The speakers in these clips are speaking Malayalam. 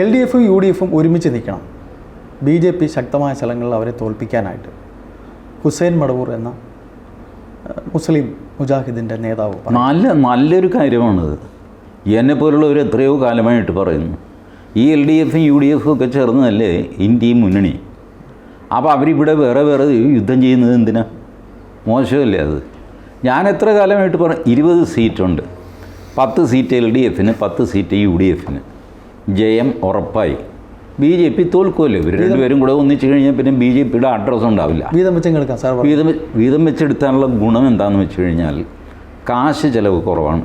എൽ ഡി എഫും യു ഡി എഫും ഒരുമിച്ച് നിൽക്കണം. ബി ജെ പി ശക്തമായ സ്ഥലങ്ങളിൽ അവരെ തോൽപ്പിക്കാനായിട്ട്. ഹുസൈൻ മടവൂർ എന്ന മുസ്ലിം മുജാഹിദിന്റെ നേതാവ് നല്ല നല്ലൊരു കാര്യമാണിത്. എന്നെ പോലുള്ളവർ എത്രയോ കാലമായിട്ട് പറയുന്നു. ഈ എൽ ഡി എഫും യു ഡി എഫും ഒക്കെ ചേർന്നതല്ലേ ഇന്ത്യയും മുന്നണി? അപ്പോൾ അവരിവിടെ വേറെ വേറെ യുദ്ധം ചെയ്യുന്നത് എന്തിനാ? മോശമല്ലേ അത്? ഞാൻ എത്ര കാലമായിട്ട് പറഞ്ഞു ഇരുപത് സീറ്റുണ്ട്. പത്ത് സീറ്റ് എൽ ഡി എഫിന് പത്ത് സീറ്റ് യു ഡി എഫിന്. ജയം ഉറപ്പായി. ബി ജെ പി തോൽക്കുമല്ലോ ഇവർ രണ്ടുപേരും കൂടെ ഒന്നിച്ചു കഴിഞ്ഞാൽ പിന്നെ ബി ജെ പിയുടെ അഡ്രസ്സ് ഉണ്ടാവില്ല. വീതം വെച്ചും കേൾക്കാം സാർ? പറഞ്ഞു. വീതം വീതം വെച്ചെടുത്താനുള്ള ഗുണം എന്താണെന്ന് വെച്ച് കഴിഞ്ഞാൽ കാശ് ചിലവ് കുറവാണ്.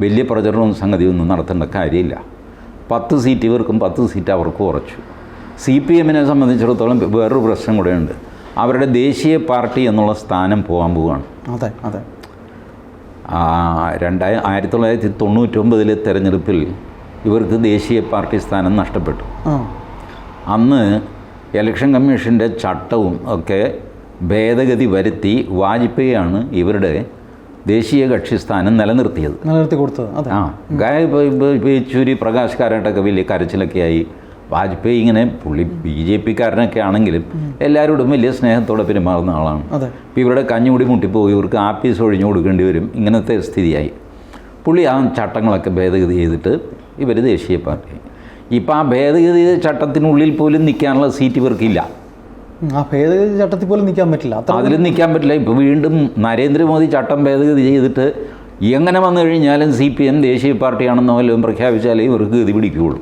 വലിയ പ്രചരണവും സംഗതിയൊന്നും നടത്തേണ്ട കാര്യമില്ല. പത്ത് സീറ്റ് ഇവർക്കും പത്ത് സീറ്റ് അവർക്കും കുറച്ചു സി പി എമ്മിനെ സംബന്ധിച്ചിടത്തോളം വേറൊരു പ്രശ്നം കൂടെയുണ്ട്. അവരുടെ ദേശീയ പാർട്ടി എന്നുള്ള സ്ഥാനം പോകാൻ പോവുകയാണ് അതെ അതെ. ആ, രണ്ടായ ആയിരത്തി തൊള്ളായിരത്തി തൊണ്ണൂറ്റൊമ്പതിലെ തെരഞ്ഞെടുപ്പിൽ ഇവർക്ക് ദേശീയ പാർട്ടി സ്ഥാനം നഷ്ടപ്പെട്ടു. അന്ന് ഇലക്ഷൻ കമ്മീഷന്റെ ചട്ടവും ഒക്കെ ഭേദഗതി വരുത്തി വാജ്പേയിയാണ് ഇവരുടെ ദേശീയ കക്ഷി സ്ഥാനം നിലനിർത്തിയത്. നിലനിർത്തി കൊടുത്തത് ആ യെച്ചൂരി പ്രകാശ് കാരാട്ടൊക്കെ വലിയ കരച്ചിലൊക്കെ ആയി വാജ്പേയി ഇങ്ങനെ പുള്ളി ബി ജെ പിക്കാരനൊക്കെ ആണെങ്കിലും എല്ലാവരോടും വലിയ സ്നേഹത്തോടെ പെരുമാറുന്ന ആളാണ്. ഇപ്പോൾ ഇവരുടെ കഞ്ഞുകൂടി മുട്ടിപ്പോയി ഇവർക്ക് ആപ്പീസ് ഒഴിഞ്ഞു കൊടുക്കേണ്ടി വരും ഇങ്ങനത്തെ സ്ഥിതിയായി. പുള്ളി ആ ചട്ടങ്ങളൊക്കെ ഭേദഗതി ചെയ്തിട്ട് ഇവർ ദേശീയ പാർട്ടി. ഇപ്പം ആ ഭേദഗതി ചട്ടത്തിനുള്ളിൽ പോലും നിൽക്കാനുള്ള സീറ്റ് ഇവർക്കില്ല. ആ ഭേദഗതി ചട്ടത്തിൽ പോലും നിൽക്കാൻ പറ്റില്ല. അതിൽ നിൽക്കാൻ പറ്റില്ല. ഇപ്പോൾ വീണ്ടും നരേന്ദ്രമോദി ചട്ടം ഭേദഗതി ചെയ്തിട്ട് എങ്ങനെ വന്നു കഴിഞ്ഞാലും സി പി എം ദേശീയ പാർട്ടിയാണെന്നോ വല്ലതും പ്രഖ്യാപിച്ചാലേ ഇവർക്ക് ഗതി പിടിക്കുകയുള്ളൂ.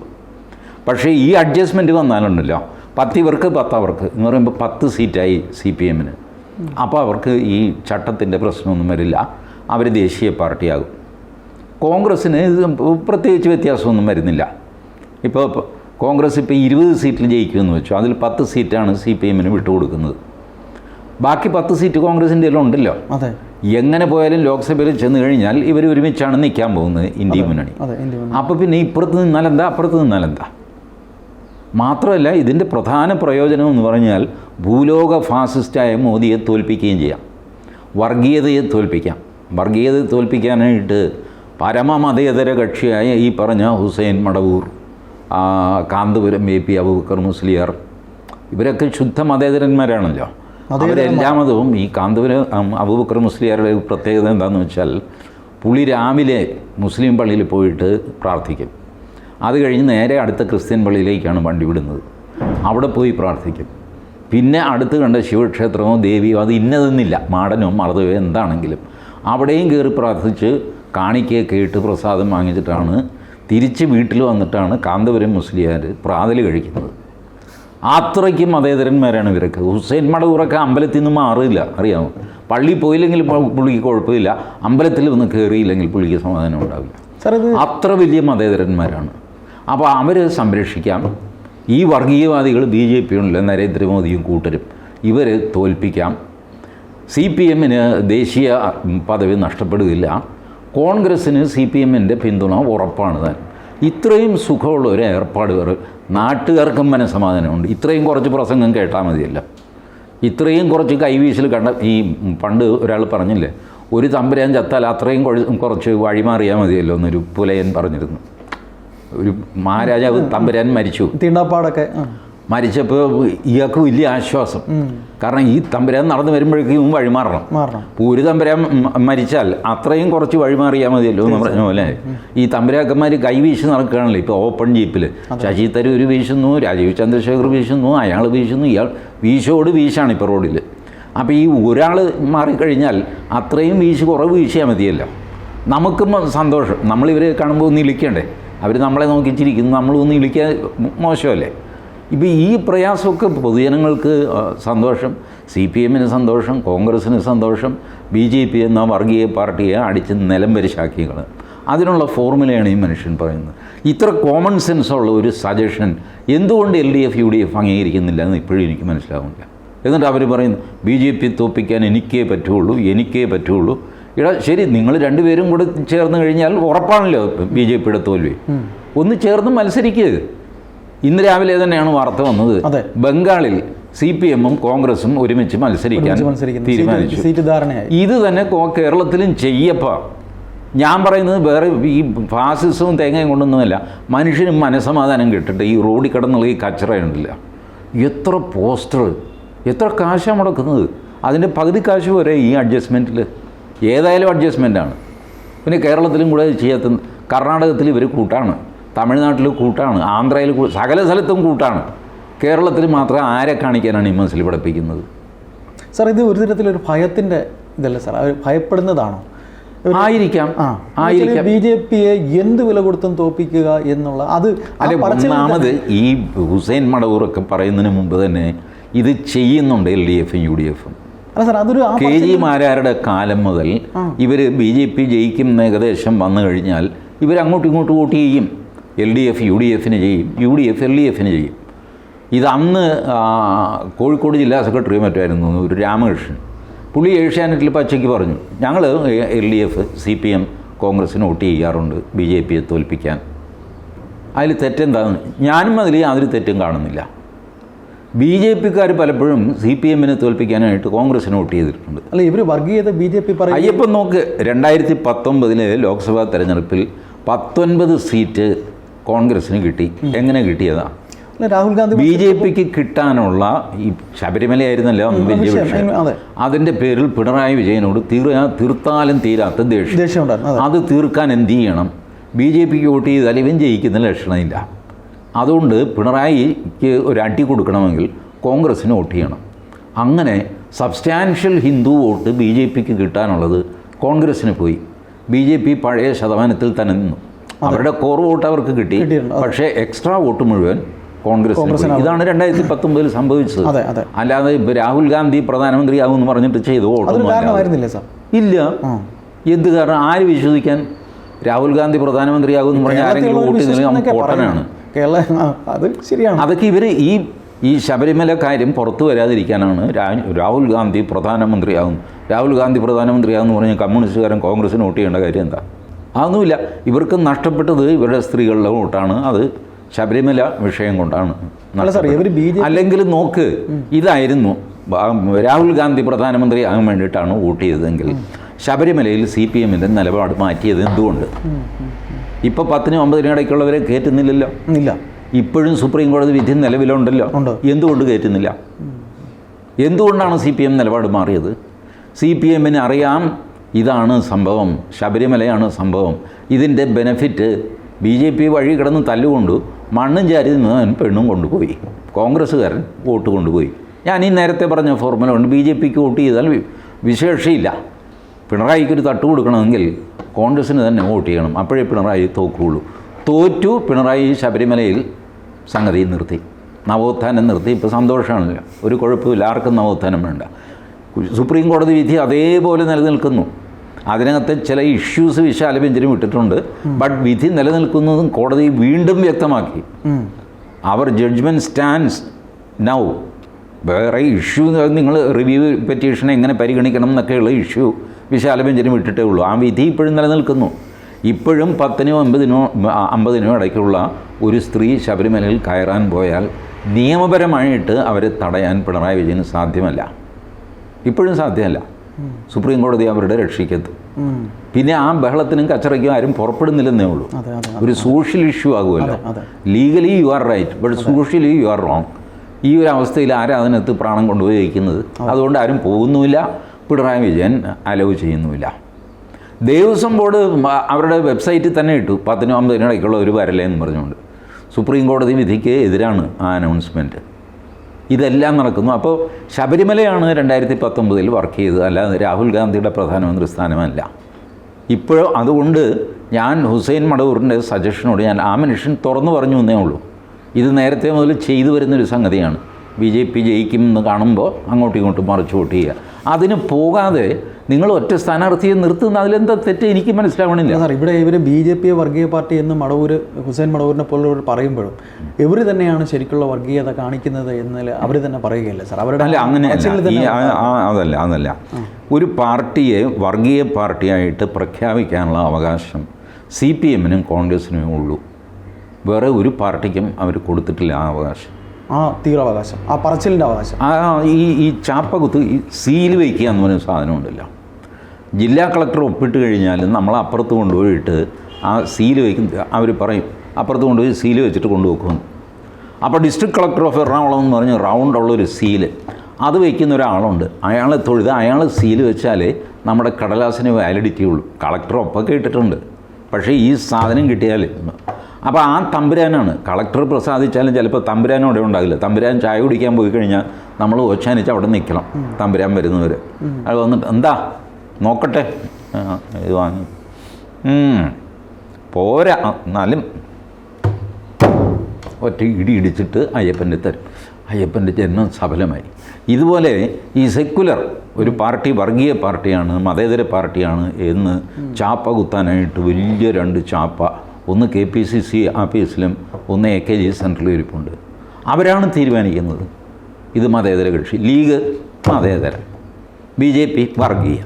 പക്ഷേ ഈ അഡ്ജസ്റ്റ്മെന്റ് വന്നാലുണ്ടല്ലോ. പത്ത് ഇവർക്ക് പത്ത് അവർക്ക് എന്ന് പറയുമ്പോൾ പത്ത് സീറ്റായി സി പി എമ്മിന്. അപ്പോൾ അവർക്ക് ഈ ചട്ടത്തിന്റെ പ്രശ്നമൊന്നും വരില്ല. അവർ ദേശീയ പാർട്ടിയാകും. കോൺഗ്രസ്സിന് പ്രത്യേകിച്ച് വ്യത്യാസമൊന്നും വരുന്നില്ല. ഇപ്പോൾ കോൺഗ്രസ് ഇപ്പോൾ ഇരുപത് സീറ്റിൽ ജയിക്കുമെന്ന് വെച്ചു. അതിൽ പത്ത് സീറ്റാണ് സി പി എമ്മിന് വിട്ടുകൊടുക്കുന്നത്. ബാക്കി പത്ത് സീറ്റ് കോൺഗ്രസിന്റെ ഉണ്ടല്ലോ. അതെ. എങ്ങനെ പോയാലും ലോക്സഭയിൽ ചെന്ന് കഴിഞ്ഞാൽ ഇവർ ഒരുമിച്ചാണ് നിൽക്കാൻ പോകുന്നത് ഇന്ത്യ മുന്നണി അതെ ഇന്ത്യ മുന്നണി. അപ്പോൾ പിന്നെ ഇപ്പുറത്ത് നിന്നാലെന്താ അപ്പുറത്ത് നിന്നാലെന്താ മാത്രമല്ല ഇതിന്റെ പ്രധാന പ്രയോജനം എന്ന് പറഞ്ഞാൽ ഭൂലോക ഫാസിസ്റ്റായ മോദിയെ തോൽപ്പിക്കുകയും ചെയ്യാം. വർഗീയതയെ തോൽപ്പിക്കാം. വർഗീയതയെ തോൽപ്പിക്കാനായിട്ട് പരമമതേതര കക്ഷിയായ ഈ പറഞ്ഞ ഹുസൈൻ മടവൂർ കാന്തപുരം എ പി അബൂബക്കർ മുസ്ലിയർ ഇവരൊക്കെ ശുദ്ധ മതേതരന്മാരാണല്ലോ അവരെല്ലാ മതവും ഈ കാന്തപുരം അബൂബക്കർ മുസ്ലിയാരുടെ പ്രത്യേകത എന്താണെന്ന് വെച്ചാൽ പുളി രാവിലെ മുസ്ലിം പള്ളിയിൽ പോയിട്ട് പ്രാർത്ഥിക്കും. അത് കഴിഞ്ഞ് നേരെ അടുത്ത ക്രിസ്ത്യൻ പള്ളിയിലേക്കാണ് വണ്ടി വിടുന്നത്. അവിടെ പോയി പ്രാർത്ഥിക്കും. പിന്നെ അടുത്ത് കണ്ട ശിവക്ഷേത്രമോ ദേവിയോ അത് ഇന്നതെന്നില്ല. മാടനോ മറതയോ എന്താണെങ്കിലും അവിടെയും കയറി പ്രാർത്ഥിച്ച് കാണിക്കയൊക്കെ കേട്ട് പ്രസാദം വാങ്ങിച്ചിട്ടാണ് തിരിച്ച് വീട്ടിൽ വന്നിട്ടാണ് കാന്തപുരം മുസ്ലിയാർ പ്രാതൽ കഴിക്കുന്നത്. അത്രയ്ക്കും മതേതരന്മാരാണ് ഇവരൊക്കെ. ഹുസൈൻ മടവൂറൊക്കെ അമ്പലത്തിൽ നിന്ന് മാറില്ല അറിയാമോ? പള്ളി പോയില്ലെങ്കിൽ പുള്ളിക്ക് കുഴപ്പമില്ല. അമ്പലത്തിൽ ഒന്ന് കയറിയില്ലെങ്കിൽ പുള്ളിക്ക് സമാധാനം ഉണ്ടാവില്ല. സാർ അത് അത്ര വലിയ മതേതരന്മാരാണ്. അപ്പോൾ അവർ സംരക്ഷിക്കാം. ഈ വർഗീയവാദികൾ ബി ജെ പിയുള്ള നരേന്ദ്രമോദിയും കൂട്ടരും. ഇവർ തോൽപ്പിക്കാം. സി പി എമ്മിന് ദേശീയ പദവി നഷ്ടപ്പെടുകയില്ല. കോൺഗ്രസ്സിന് സി പി എമ്മിന്റെ പിന്തുണ ഉറപ്പാണ് താൻ. ഇത്രയും സുഖമുള്ള ഒരു ഏർപ്പാട് വേറെ നാട്ടുകാർക്കും മനസ്സമാധാനമുണ്ട് ഇത്രയും കുറച്ച് പ്രസംഗം കേട്ടാൽ മതിയല്ല. ഇത്രയും കുറച്ച് കൈവീശൽ കണ്ട ഈ പണ്ട് ഒരാൾ പറഞ്ഞില്ലേ ഒരു തമ്പുരാൻ ചത്താൽ അത്രയും കുറച്ച് വഴിമാറിയാൽ മതിയല്ലോ എന്നൊരു പുലയൻ പറഞ്ഞിരുന്നു. ഒരു മഹാരാജാവ് തമ്പുരാൻ മരിച്ചു. തീണ്ടാപ്പാടൊക്കെ ആ. മരിച്ചപ്പോൾ ഇയാൾക്ക് വലിയ ആശ്വാസം. കാരണം ഈ തമ്പുരാൻ നടന്നു വരുമ്പോഴേക്കും ഇവൻ വഴിമാറണം ഒരു തമ്പുരാൻ മരിച്ചാൽ അത്രയും കുറച്ച് വഴിമാറിയാൽ മതിയല്ലോ എന്ന് പറഞ്ഞ പോലെ. ഈ തമ്പുരാക്കന്മാർ കൈവീശി നടക്കുകയാണല്ലോ. ഇപ്പോൾ ഓപ്പൺ ജീപ്പിൽ ശശി തരൂർ വീശുന്നു രാജീവ് ചന്ദ്രശേഖർ വീശുന്നു അയാൾ വീശുന്നു ഇയാൾ വീശോട് വീശാണ് ഇപ്പോൾ റോഡിൽ അപ്പോൾ ഈ ഒരാൾ മാറിക്കഴിഞ്ഞാൽ അത്രയും വീശ് കുറവ് വീശിയാൽ മതിയല്ലോ. നമുക്കും സന്തോഷം. നമ്മളിവരെ കാണുമ്പോൾ ഒന്ന് ഇളിക്കണ്ടേ? അവർ നമ്മളെ നോക്കിച്ചിരിക്കുന്നു നമ്മളൊന്ന് ഇളിക്കാൻ മോശമല്ലേ? ഇപ്പോൾ ഈ പ്രയാസമൊക്കെ പൊതുജനങ്ങൾക്ക് സന്തോഷം. സി പി എമ്മിന് സന്തോഷം കോൺഗ്രസ്സിന് സന്തോഷം ബി ജെ പി എന്ന വർഗീയ പാർട്ടിയെ അടിച്ച് നിലം പരിശാക്കികൾ അതിനുള്ള ഫോർമുലയാണ് ഈ മനുഷ്യൻ പറയുന്നത്. ഇത്ര കോമൺ സെൻസുള്ള ഒരു സജഷൻ എന്തുകൊണ്ട് L D F U D F അംഗീകരിക്കുന്നില്ല എന്ന് ഇപ്പോഴും എനിക്ക് മനസ്സിലാവുന്നില്ല. എന്നിട്ട് അവർ പറയുന്നു ബി ജെ പി തോപ്പിക്കാൻ എനിക്കേ പറ്റുള്ളൂ എനിക്കേ പറ്റുള്ളൂ. ഇടാ ശരി നിങ്ങൾ രണ്ടുപേരും കൂടെ ചേർന്ന് കഴിഞ്ഞാൽ ഉറപ്പാണല്ലോ ബി ജെ പിയുടെ തോൽവി ഒന്ന് ചേർന്ന് മത്സരിക്കുക ഇന്ന് രാവിലെ തന്നെയാണ് വാർത്ത വന്നത്. ബംഗാളിൽ സി പി എമ്മും കോൺഗ്രസും ഒരുമിച്ച് മത്സരിക്കാൻ തീരുമാനിച്ചു. ഇത് തന്നെ കേരളത്തിലും ചെയ്യപ്പ. ഞാൻ പറയുന്നത് വേറെ ഈ ഫാസിസവും തേങ്ങയും കൊണ്ടൊന്നുമല്ല. മനുഷ്യനും മനസമാധാനം കിട്ടട്ടെ. ഈ റോഡിൽ കിടന്നുള്ള ഈ കച്ചറ ഉണ്ടല്ല. എത്ര പോസ്റ്റർ എത്ര കാശാണ് മുടക്കുന്നത്. അതിന്റെ പകുതി കാശ് വരെ ഈ അഡ്ജസ്റ്റ്മെന്റിൽ ഏതായാലും അഡ്ജസ്റ്റ്മെന്റാണ് പിന്നെ കേരളത്തിലും കൂടെ ചെയ്യാത്ത കർണാടകത്തിൽ ഇവർ കൂട്ടാണ്. തമിഴ്നാട്ടിൽ കൂട്ടാണ് ആന്ധ്രയിൽ സകല സ്ഥലത്തും കൂട്ടാണ്. കേരളത്തിൽ മാത്രം ആരെ കാണിക്കാനാണ് ഈ മനസ്സിൽ പഠിപ്പിക്കുന്നത് സാർ ഇത് ഒരു തരത്തിലൊരു ഭയത്തിന്റെ ഇതല്ല സാർ അവർ ഭയപ്പെടുന്നതാണോ? ആയിരിക്കാം ആ ആയിരിക്കാം. ബി ജെ പിയെ എന്ത് വില കൊടുത്തും തോപ്പിക്കുക എന്നുള്ള അത് അല്ലെ ഒന്നാമത് ഈ ഹുസൈൻ മടവൂറൊക്കെ പറയുന്നതിന് മുമ്പ് തന്നെ ഇത് ചെയ്യുന്നുണ്ട് എൽ ഡി എഫും യു ഡി എഫും. അല്ല സാർ അതൊരു കെ ജി മാരാരുടെ കാലം മുതൽ ഇവർ ബി ജെ പി ജയിക്കും ഏകദേശം വന്നു കഴിഞ്ഞാൽ ഇവർ അങ്ങോട്ടും ഇങ്ങോട്ടും വോട്ട് ചെയ്യും. L D F U D എഫിന് ചെയ്യും. U D F L D എഫിന് ചെയ്യും. ഇത് അന്ന് കോഴിക്കോട് ജില്ലാ സെക്രട്ടറി മറ്റായിരുന്നു ഒരു രാമകൃഷ്ണൻ. പുള്ളി ഏഷ്യാനെറ്റിൽ പച്ചയ്ക്ക് പറഞ്ഞു ഞങ്ങൾ L D F C P M കോൺഗ്രസ്സിന് വോട്ട് ചെയ്യാറുണ്ട് ബി ജെ പിയെ തോൽപ്പിക്കാൻ. അതിൽ തെറ്റെന്താണ്? ഞാനും അതിൽ യാതൊരു തെറ്റും കാണുന്നില്ല. ബി ജെ പിക്കാർ പലപ്പോഴും സി പി എമ്മിനെ തോൽപ്പിക്കാനായിട്ട് കോൺഗ്രസ്സിന് വോട്ട് ചെയ്തിട്ടുണ്ട്. അല്ല ഇവർ വർഗീയത ബി ജെ പി പറയും അയ്യപ്പം നോക്ക് രണ്ടായിരത്തി പത്തൊമ്പതിലെ ലോക്സഭാ തെരഞ്ഞെടുപ്പിൽ പത്തൊൻപത് സീറ്റ് കോൺഗ്രസ്സിന് കിട്ടി. എങ്ങനെ കിട്ടിയതാ? രാഹുൽ ഗാന്ധി ബി ജെ പിക്ക് കിട്ടാനുള്ള ഈ ശബരിമലയായിരുന്നല്ലോ ആയിരുന്നല്ലോ വലിയ വിഷയം, വിഷയം. അതെ. അതിന്റെ പേരിൽ പിണറായി വിജയനോട് തീർ തീർത്താലും തീരാത്ത ദേഷ്യം. അത്. തീർക്കാൻ എന്ത് ചെയ്യണം? ബി ജെ പിക്ക് വോട്ട് ചെയ്താൽ ഇവൻ ജയിക്കുന്ന ലക്ഷണമില്ല. അതുകൊണ്ട് പിണറായിക്ക് ഒരു അടി കൊടുക്കണമെങ്കിൽ കോൺഗ്രസ്സിന് വോട്ട് ചെയ്യണം. അങ്ങനെ substantial Hindu vote B J പിക്ക് കിട്ടാനുള്ളത് കോൺഗ്രസ്സിന് പോയി. ബി ജെ പി പഴയ ശതമാനത്തിൽ തന്നെ നിന്നു. അവരുടെ കോർ വോട്ട് അവർക്ക് കിട്ടി. പക്ഷേ എക്സ്ട്രാ വോട്ട് മുഴുവൻ കോൺഗ്രസ് ഇതാണ് രണ്ടായിരത്തി പത്തൊമ്പതിൽ സംഭവിച്ചത് അല്ലാതെ ഇപ്പൊ രാഹുൽ ഗാന്ധി പ്രധാനമന്ത്രിയാകും എന്ന് പറഞ്ഞിട്ട് ചെയ്തു. വോട്ടൊന്നും. ഇല്ല. എന്ത് കാരണം? ആര് വിശ്വസിക്കാൻ? രാഹുൽ ഗാന്ധി പ്രധാനമന്ത്രിയാകും എന്ന് പറഞ്ഞാൽ ആരെങ്കിലും വോട്ട്. കേരള ആ, അത് ശരിയാണ്. അതൊക്കെ ഇവർ ഈ ഈ ശബരിമല കാര്യം പുറത്തു വരാതിരിക്കാനാണ് രാഹുൽ ഗാന്ധി പ്രധാനമന്ത്രിയാകും രാഹുൽ ഗാന്ധി പ്രധാനമന്ത്രിയാകും എന്ന് പറഞ്ഞാൽ കമ്മ്യൂണിസ്റ്റുകാരൻ കോൺഗ്രസിന് വോട്ട് ചെയ്യേണ്ട കാര്യം എന്താ? അതൊന്നുമില്ല. ഇവർക്ക് നഷ്ടപ്പെട്ടത് ഇവരുടെ സ്ത്രീകളുടെ വോട്ടാണ് അത് ശബരിമല വിഷയം കൊണ്ടാണ് അല്ലെങ്കിൽ നോക്ക് ഇതായിരുന്നു. രാഹുൽ ഗാന്ധി പ്രധാനമന്ത്രി ആകാൻ വേണ്ടിയിട്ടാണ് വോട്ട് ചെയ്തതെങ്കിൽ ശബരിമലയിൽ സി പി എമ്മിന്റെ നിലപാട് മാറ്റിയത് എന്തുകൊണ്ട്? ഇപ്പോൾ പത്തിനും ഒമ്പതിനും ഇടയ്ക്കുള്ളവരെ കയറ്റുന്നില്ലല്ലോ? ഇല്ല. ഇപ്പോഴും സുപ്രീം കോടതി വിധി നിലവിലുണ്ടല്ലോ? എന്തുകൊണ്ട് കയറ്റുന്നില്ല? എന്തുകൊണ്ടാണ് സി പി എം നിലപാട് മാറിയത്? സി പി എമ്മിന് അറിയാം ഇതാണ് സംഭവം. ശബരിമലയാണ് സംഭവം. ഇതിന്റെ ബെനഫിറ്റ് ബി ജെ പി വഴി കിടന്ന് തല്ലുകൊണ്ടു മണ്ണും ചാരി നിന്നവൻ പെണ്ണും കൊണ്ടുപോയി. കോൺഗ്രസ്സുകാരൻ വോട്ട് കൊണ്ടുപോയി. ഞാൻ ഈ നേരത്തെ പറഞ്ഞ ഫോർമുല കൊണ്ട് ബി ജെ പിക്ക് വോട്ട് ചെയ്താൽ പിണറായിക്ക് ഒരു തട്ട് കൊടുക്കണമെങ്കിൽ കോൺഗ്രസ്സിന് തന്നെ വോട്ട് ചെയ്യണം. അപ്പോഴേ പിണറായി തോക്കുകയുള്ളൂ തോറ്റു പിണറായി ശബരിമലയിൽ സംഗതി നിർത്തി. നവോത്ഥാനം നിർത്തി. ഇപ്പോൾ സന്തോഷമാണല്ലോ. ഒരു കുഴപ്പമില്ല. ആർക്കും നവോത്ഥാനം വേണ്ട. സുപ്രീം കോടതി വിധി അതേപോലെ നിലനിൽക്കുന്നു. അതിനകത്ത് ചില ഇഷ്യൂസ് വിശാല ബെഞ്ചിന് വിട്ടിട്ടുണ്ട്. ബട്ട് വിധി നിലനിൽക്കുന്നതും കോടതി വീണ്ടും വ്യക്തമാക്കി. അവർ ജഡ്ജ്മെന്റ് സ്റ്റാൻഡ്സ് നൗ വേറെ ഇഷ്യൂ നിങ്ങൾ റിവ്യൂ പെറ്റീഷൻ എങ്ങനെ പരിഗണിക്കണം എന്നൊക്കെയുള്ള ഇഷ്യൂ വിശാല ബെഞ്ചിന് വിട്ടിട്ടേ ഉള്ളൂ. ആ വിധി ഇപ്പോഴും നിലനിൽക്കുന്നു. ഇപ്പോഴും പത്തിനോ അമ്പതിനോ അമ്പതിനോ ഇടയ്ക്കുള്ള ഒരു സ്ത്രീ ശബരിമലയിൽ കയറാൻ പോയാൽ നിയമപരമായിട്ട് അവരെ തടയാൻ പിണറായി വിജയന് സാധ്യമല്ല. ഇപ്പോഴും സാധ്യമല്ല. സുപ്രീം കോടതി അവരുടെ രക്ഷിക്കത്ത്. പിന്നെ ആ ബഹളത്തിനും കച്ചറയ്ക്കും ആരും പുറപ്പെടുന്നില്ലെന്നേ ഉള്ളൂ. ഒരു social issue ആകുമല്ലോ. Legally you are right but socially you are wrong ഈ ഒരു അവസ്ഥയിൽ ആരാ അതിനകത്ത് പ്രാണം കൊണ്ടുപോയി വയ്ക്കുന്നത് അതുകൊണ്ട് ആരും പോകുന്നുമില്ല. പിണറായി വിജയൻ അലവ് ചെയ്യുന്നുമില്ല. ദേവസ്വം ബോർഡ് അവരുടെ വെബ്സൈറ്റിൽ തന്നെ ഇട്ടു. പത്തിനും അമ്പതിനും ഇടയ്ക്കുള്ള ഒരു വരലേ എന്ന് പറഞ്ഞുകൊണ്ട്. സുപ്രീം കോടതി വിധിക്ക് എതിരാണ് ആ അനൗൺസ്മെന്റ് ഇതെല്ലാം നടക്കുന്നു. അപ്പോൾ ശബരിമലയാണ് രണ്ടായിരത്തി പത്തൊമ്പതിൽ വർക്ക് ചെയ്തത്. അല്ലാതെ രാഹുൽ ഗാന്ധിയുടെ പ്രധാനമന്ത്രി സ്ഥാനമല്ല. ഇപ്പോഴും അതുകൊണ്ട് ഞാൻ ഹുസൈൻ മടവൂറിന്റെ സജഷനോട് ഞാൻ ആ മനുഷ്യൻ തുറന്നു പറഞ്ഞു എന്നേ ഉള്ളൂ. ഇത് നേരത്തെ മുതൽ ചെയ്തു വരുന്നൊരു സംഗതിയാണ്. ബി ജെ പി ജയിക്കും എന്ന് കാണുമ്പോൾ അങ്ങോട്ടും ഇങ്ങോട്ടും മറിച്ച് വോട്ട് ചെയ്യുക. അതിന് പോകാതെ നിങ്ങൾ ഒറ്റ സ്ഥാനാർത്ഥിയെ നിർത്തുന്ന അതിലെന്താ തെറ്റ്? എനിക്ക് മനസ്സിലാവണില്ല. സാർ ഇവിടെ ഇവർ ബി ജെ പി വർഗീയ പാർട്ടി എന്ന് മടവൂർ ഹുസൈൻ മടവൂരിനെ പോലുള്ളവർ പറയുമ്പോഴും ഇവർ തന്നെയാണ് ശരിക്കുള്ള വർഗീയത കാണിക്കുന്നത് എന്ന് അവർ തന്നെ പറയുകയല്ലേ സാർ അവരുടെ അല്ല ആ- അതല്ല അതല്ല. ഒരു പാർട്ടിയെ വർഗീയ പാർട്ടിയായിട്ട് പ്രഖ്യാപിക്കാനുള്ള അവകാശം സി പി എമ്മിനും കോൺഗ്രസിനും ഉള്ളൂ. വേറെ ഒരു പാർട്ടിക്കും അവർ കൊടുത്തിട്ടില്ല ആ അവകാശം. ആ തീവ്രാവകാശം ആ പറച്ചിലിന്റെ അവകാശം. ആ ഈ ഈ ചാപ്പകുത്ത് ഈ സീൽ വയ്ക്കുക എന്ന് പറയുന്ന സാധനം ഉണ്ടല്ലോ ജില്ലാ കളക്ടർ ഒപ്പിട്ട് കഴിഞ്ഞാൽ നമ്മൾ അപ്പുറത്ത് കൊണ്ടുപോയിട്ട് ആ സീൽ വയ്ക്കും. അവർ പറയും അപ്പുറത്ത് കൊണ്ടുപോയി സീൽ വെച്ചിട്ട് കൊണ്ടുപോക്കും അപ്പോൾ ഡിസ്ട്രിക്ട് കളക്ടർ ഓഫ് എറണാകുളം എന്ന് പറഞ്ഞ് റൗണ്ടുള്ള ഒരു സീൽ. അത് വയ്ക്കുന്ന ഒരാളുണ്ട്. അയാൾ തൊഴുത് അയാൾ സീൽ വെച്ചാലേ നമ്മുടെ കടലാസിന് വാലിഡിറ്റി ഉള്ളൂ. കളക്ടർ ഒപ്പൊക്കെ ഇട്ടിട്ടുണ്ട്. പക്ഷേ ഈ സാധനം കിട്ടിയാൽ അപ്പോൾ ആ തമ്പുരാനാണ്. കളക്ടർ പ്രസാദിച്ചാലും ചിലപ്പോൾ തമ്പുരാനും അവിടെ ഉണ്ടാകില്ല. തമ്പുരാൻ ചായ കുടിക്കാൻ പോയി കഴിഞ്ഞാൽ നമ്മൾ ഓച്ചാനിച്ച് അവിടെ നിൽക്കണം തമ്പുരാൻ വരുന്നവർ അത് വന്നിട്ട് എന്താ? നോക്കട്ടെ. ഇത് വാങ്ങി. പോരാ. എന്നാലും ഒറ്റ ഇടി ഇടിച്ചിട്ട് അയ്യപ്പന്റെ തരും. അയ്യപ്പന്റെ ജന്മം സഫലമായി. ഇതുപോലെ ഈ സെക്കുലർ ഒരു പാർട്ടി വർഗീയ പാർട്ടിയാണ് മതേതര പാർട്ടിയാണ് എന്ന് ചാപ്പ കുത്താനായിട്ട് വലിയ രണ്ട് ചാപ്പ. ഒന്ന് കെ പി സി സി ആഫീസിലും ഒന്ന് എ കെ ജി സെൻട്രലിൽ ഇരിപ്പുണ്ട്. അവരാണ് തീരുമാനിക്കുന്നത്. ഇത് മതേതര കക്ഷി. ലീഗ് മതേതര ബി ജെ പി വർഗീയ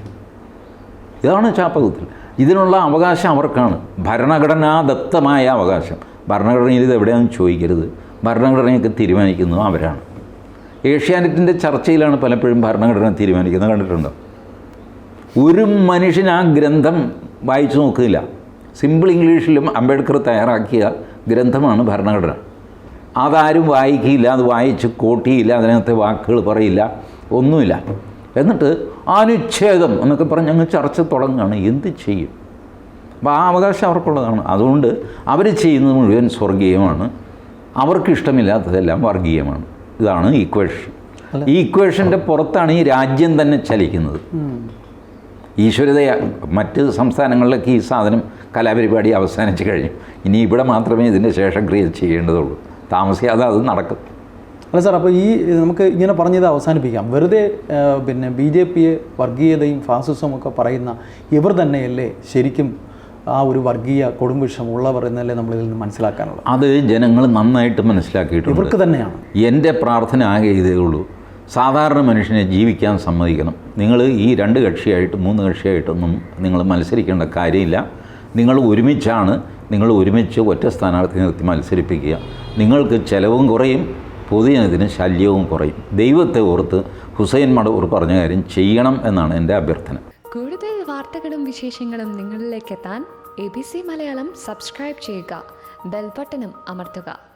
ഇതാണ് ചാപ്പകുത്തിൽ. ഇതിനുള്ള അവകാശം അവർക്കാണ്. ഭരണഘടനാദത്തമായ അവകാശം. ഭരണഘടനയിൽ ഇത് എവിടെയാണെന്ന് ചോദിക്കരുത്. ഭരണഘടനയൊക്കെ തീരുമാനിക്കുന്നത് അവരാണ്. ഏഷ്യാനെറ്റിന്റെ ചർച്ചയിലാണ് പലപ്പോഴും ഭരണഘടന തീരുമാനിക്കുന്നത് കണ്ടിട്ടുണ്ടോ? ഒരു മനുഷ്യൻ ആ ഗ്രന്ഥം വായിച്ചു നോക്കില്ല സിമ്പിൾ ഇംഗ്ലീഷിലും അംബേദ്കർ തയ്യാറാക്കിയ ഗ്രന്ഥമാണ് ഭരണഘടന. അതാരും വായിക്കില്ല അത് വായിച്ച് കോട്ടിയില്ല അതിനകത്തെ വാക്കുകൾ പറയില്ല ഒന്നുമില്ല. എന്നിട്ട് അനുച്ഛേദം എന്നൊക്കെ പറഞ്ഞ് അങ്ങ് ചർച്ച തുടങ്ങുകയാണ്. എന്ത് ചെയ്യും? അപ്പോൾ ആ അവകാശം അവർക്കുള്ളതാണ്. അതുകൊണ്ട് അവർ ചെയ്യുന്നത് മുഴുവൻ സ്വർഗീയമാണ്. അവർക്ക് ഇഷ്ടമില്ലാത്തതെല്ലാം വർഗീയമാണ്. ഇതാണ് ഈക്വേഷൻ ഈ ഇക്വേഷന്റെ പുറത്താണ് ഈ രാജ്യം തന്നെ ചലിക്കുന്നത്. ഈശ്വരതയ മറ്റ് സംസ്ഥാനങ്ങളിലൊക്കെ ഈ സാധനം കലാപരിപാടി അവസാനിച്ച് കഴിഞ്ഞു. ഇനി ഇവിടെ മാത്രമേ ഇതിന്റെ ശേഷക്രിയ ചെയ്യേണ്ടതുള്ളൂ. താമസിയാതെ അത് നടക്കും. അല്ല സാർ അപ്പോൾ ഈ നമുക്ക് ഇങ്ങനെ പറഞ്ഞത് അവസാനിപ്പിക്കാം. വെറുതെ പിന്നെ ബി ജെ പിയെ വർഗീയതയും ഫാസിസവും ഒക്കെ പറയുന്ന ഇവർ തന്നെയല്ലേ ശരിക്കും ആ ഒരു വർഗീയ കൊടുംവിഷം ഉള്ളവർ എന്നല്ലേ നമ്മൾ ഇതിൽ നിന്ന് മനസ്സിലാക്കാനുള്ളത്? അത് ജനങ്ങൾ നന്നായിട്ട് മനസ്സിലാക്കിയിട്ടുണ്ട്. ഇവർക്ക് തന്നെയാണ്. എന്റെ പ്രാർത്ഥന ആകെ ഇതേ ഉള്ളൂ. സാധാരണ മനുഷ്യനെ ജീവിക്കാൻ സമ്മതിക്കണം. നിങ്ങൾ ഈ രണ്ട് കക്ഷിയായിട്ട് മൂന്ന് കക്ഷിയായിട്ടൊന്നും നിങ്ങൾ മത്സരിക്കേണ്ട കാര്യമില്ല. നിങ്ങൾ ഒരുമിച്ചാണ് നിങ്ങൾ ഒരുമിച്ച് ഒറ്റ സ്ഥാനാർത്ഥി നിർത്തി മത്സരിപ്പിക്കുക. നിങ്ങൾക്ക് ചിലവും കുറയും പൊതുജനത്തിന് ശല്യവും കുറയും. ദൈവത്തെ ഓർത്ത് ഹുസൈൻ മടവൂർ പറഞ്ഞ കാര്യം ചെയ്യണം എന്നാണ് എന്റെ അഭ്യർത്ഥന. കൂടുതൽ വാർത്തകളും വിശേഷങ്ങളും നിങ്ങളിലേക്ക് എത്താൻ A B C Malayalam subscribe ചെയ്യുക. ബെൽബട്ടനും അമർത്തുക.